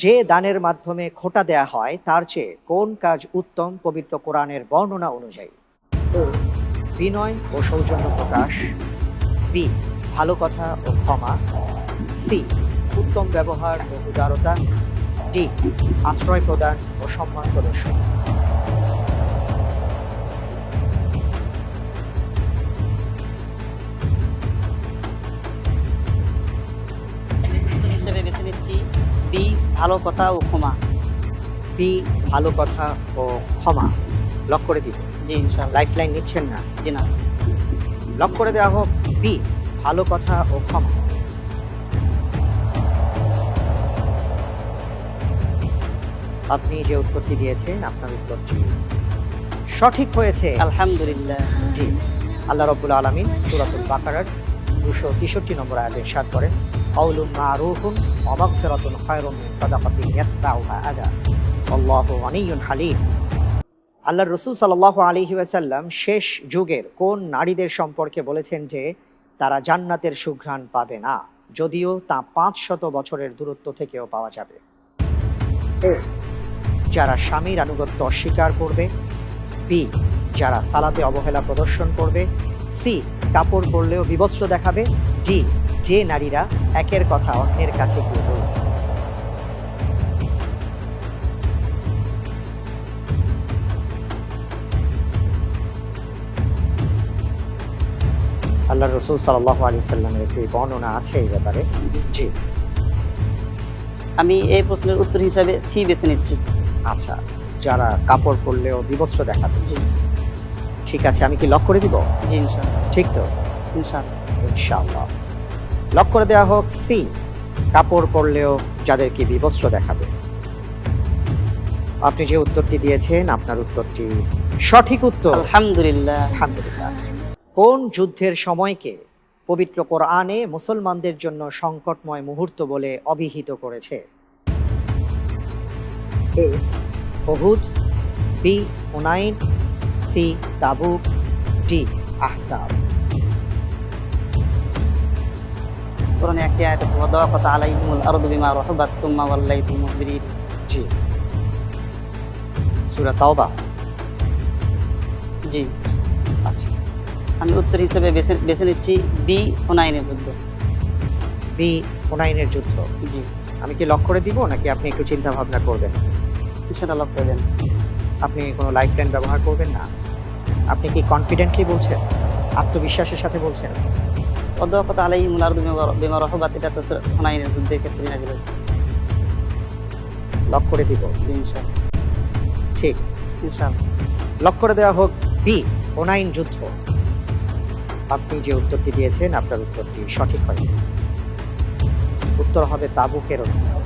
যে দানের মাধ্যমে খোটা দেয়া হয়, তার চেয়ে কোন কাজ উত্তম পবিত্র কোরআনের বর্ণনা অনুযায়ী? বিনয় ও সৌজন্য প্রকাশ। বি, ভালো কথা ও ক্ষমা। সি, উত্তম ব্যবহার ও উদারতা। ডি, আশ্রয় প্রদান ও সম্মান প্রদর্শন। হিসেবে বেছে নিচ্ছি। ভালো কথা ও ক্ষমা। বি ভালো কথা ও ক্ষমা। লক করে দিব। জি ইনশাল্লাহ লাইফ লাইন নিচ্ছেন না? জি না। লক করে দেওয়া হোক। বি ভালো কথা ও ক্ষমা। আপনি যে উত্তরটি দিয়েছেন আপনার উত্তরটি সঠিক হয়েছে। আলহামদুলিল্লাহ। জি। আল্লাহ রব্বুল আলমিন সুরাতুল বাকারার দুশো তেষট্টি নম্বর আয়াতের সাত করেন কৌলুম মারুফুন অমাগফিরাতুন খায়রুম মিন সাদাকাতিন ইয়াতবাউহা আদা আল্লাহু গনিয়্যুন হালিম আল্লাহ রসুল সাল্লাহ আলাইহি ওয়াসাল্লাম শেষ যুগের কোন নারীদের সম্পর্কে বলেছেন যে তারা জান্নাতের সুঘ্রাণ পাবে না, যদিও তা পাঁচ শত বছরের দূরত্ব থেকেও পাওয়া যাবে। যারা স্বামীর আনুগত্য অস্বীকার করবে, বি, যারা সালাতে অবহেলা প্রদর্শন করবে, সি, কাপড় পরলেও বিবস্ত্র দেখাবে, ডি যে নারীরা একের কথা অন্যের কাছে গিয়ে বলবে। আল্লাহ রসুল সাল্লাহ আলি সাল্লামের একটি বর্ণনা আছে এই ব্যাপারে? জি। আমি এই প্রশ্নের উত্তর হিসাবে সি বেছে নিচ্ছি। আচ্ছা যারা কাপড় পরলেও বিবস্ত্র দেখাবে। জি। ঠিক আছে আমি কি লক করে দিব? জি ইনশাল্লাহ ঠিক তো? ইনশাল্লাহ ইনশাআল্লাহ। লক করে দেওয়া হোক সি কাপড় পরলেও যাদেরকে বিবস্ত্র দেখাবে। আপনি যে উত্তরটি দিয়েছেন আপনার উত্তরটি সঠিক উত্তর। আলহামদুলিল্লাহ। আলহামদুলিল্লাহ। কোন যুদ্ধের সময়কে পবিত্র কোরআনে মুসলমানদের জন্য সংকটময় মুহূর্ত বলে অভিহিত করেছে? এ হুহুদ বি হুনাইন সি তাবুক ডি আহজাব। কোরআনে একটি আয়াত আছে ওয়াদা কথা আলাইহিমুল আরদু বিমা রাহাবাত সুম্মা ওয়াল্লাইতুম মুদবিরিন জি সূরা তাওবা জি আচ্ছা আমি উত্তর হিসেবে বেছে বেছে নিচ্ছি বি হুনাইনের যুদ্ধ বি হুনাইনের যুদ্ধ জি আমি কি লক করে দিব নাকি আপনি একটু চিন্তা ভাবনা করবেন সেটা লক্ষ্য দেন আপনি কোনো লাইফ লাইন ব্যবহার করবেন না আপনি কি কনফিডেন্টলি বলছেন আত্মবিশ্বাসের সাথে বলছেন ওয়াদা আলাই মুলার বিমা- এটা তো যুদ্ধের ক্ষেত্রে নাজিল হয়েছে লক করে দিব। জি ইনশাল্লাহ ঠিক। ইনশাল্লাহ লক করে দেওয়া হোক বি হোনাইন যুদ্ধ। আপনি যে উত্তরটি দিয়েছেন আপনার উত্তরটি সঠিক হয়নি। উত্তর হবে তাবুকের অভিযান